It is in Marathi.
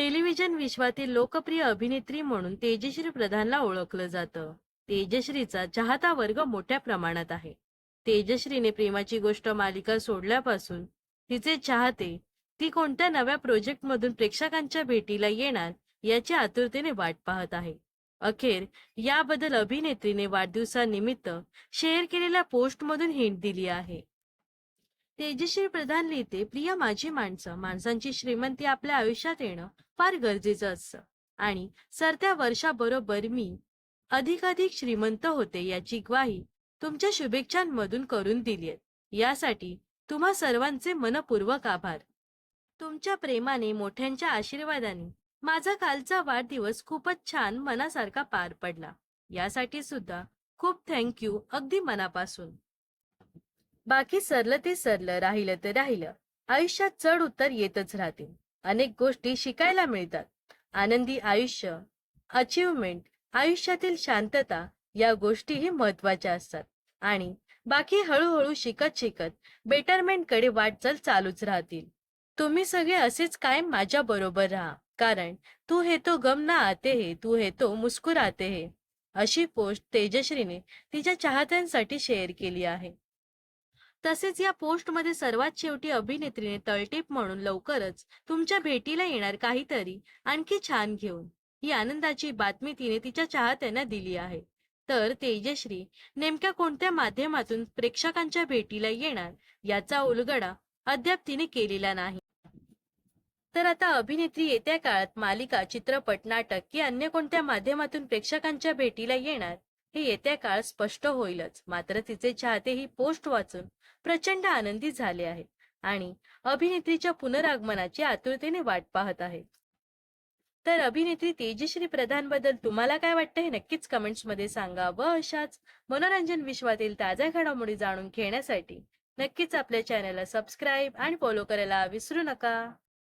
टेलिव्हिजन विश्वातील लोकप्रिय अभिनेत्री म्हणून तेजश्री प्रधानला ओळखलं जातं. तेजश्रीचा चाहता वर्ग मोठ्या प्रमाणात आहे. तेजश्रीने प्रेमाची गोष्ट मालिका सोडल्यापासून तिचे चाहते ती कोणत्या नव्या प्रोजेक्ट मधून प्रेक्षकांच्या भेटीला येणार याची आतुरतेने वाट पाहत आहे. अखेर याबद्दल अभिनेत्रीने वाढदिवसानिमित्त शेअर केलेल्या पोस्टमधून हिंट दिली आहे. तेजश्री प्रधान लिहिते प्रिय माझी माणसं. माणसांची श्रीमंती आपल्या आयुष्यात येणं फार गरजेचं असतं. आणि सरत्या वर्षाबरोबर मी अधिकाधिक श्रीमंत होते याची ग्वाही तुमच्या शुभेच्छांमधून करून दिलीय यासाठी तुम्हा सर्वांचे मनपूर्वक आभार. तुमच्या प्रेमाने मोठ्यांच्या आशीर्वादाने माझा कालचा वाढदिवस खूपच छान मनासारखा पार पडला. यासाठी सुद्धा खूप थँक्यू अगदी मनापासून. बाकी सरलं ते सरलं राहिलं तर राहिलं. आयुष्यात चढ उतर येतच राहतील अनेक गोष्टी शिकायला मिळतात. आनंदी आयुष्य अचीवमेंट आयुष्यातील शांतता या गोष्टीही महत्त्वाच्या असतात. आणि बाकी हळूहळू शिकत शिकत बेटरमेंटकडे वाटचाल चालूच राहतील. तुम्ही सगळे असेच कायम माझ्या बरोबर राहा. कारण तू हे तो गम ना आते हे तू हे तो मुस्कुराते हे अशी पोस्ट तेजश्रीने तिच्या चाहत्यांसाठी शेअर केली आहे. तसेच या पोस्टमध्ये सर्वात शेवटी अभिनेत्रीने तळटीप म्हणून लवकरच तुमच्या भेटीला येणार काहीतरी आणखी छान घेऊन. ही आनंदाची बातमी तिने तिच्या चाहत्यांना दिली आहे. तर तेजश्री नेमक्या कोणत्या माध्यमातून प्रेक्षकांच्या भेटीला येणार याचा उलगडा अद्याप तिने केलेला नाही. तर आता अभिनेत्री येत्या काळात मालिका चित्रपट नाटक की अन्य कोणत्या माध्यमातून प्रेक्षकांच्या भेटीला येणार हे येत्या काळात स्पष्ट होईलच. मात्र तिचे चाहते ही पोस्ट वाचून प्रचंड आनंदी झाले आहेत आणि अभिनेत्रीच्या पुनरागमनाची आतुरतेने वाट पाहत आहेत तर अभिनेत्री तेजश्री प्रधानबद्दल तुम्हाला काय वाटतं हे नक्कीच कमेंट्समध्ये सांगा व अशाच मनोरंजन विश्वातील ताज्या घडामोडी जाणून घेण्यासाठी नक्कीच आपल्या चॅनलला सबस्क्राईब आणि फॉलो करायला विसरू नका.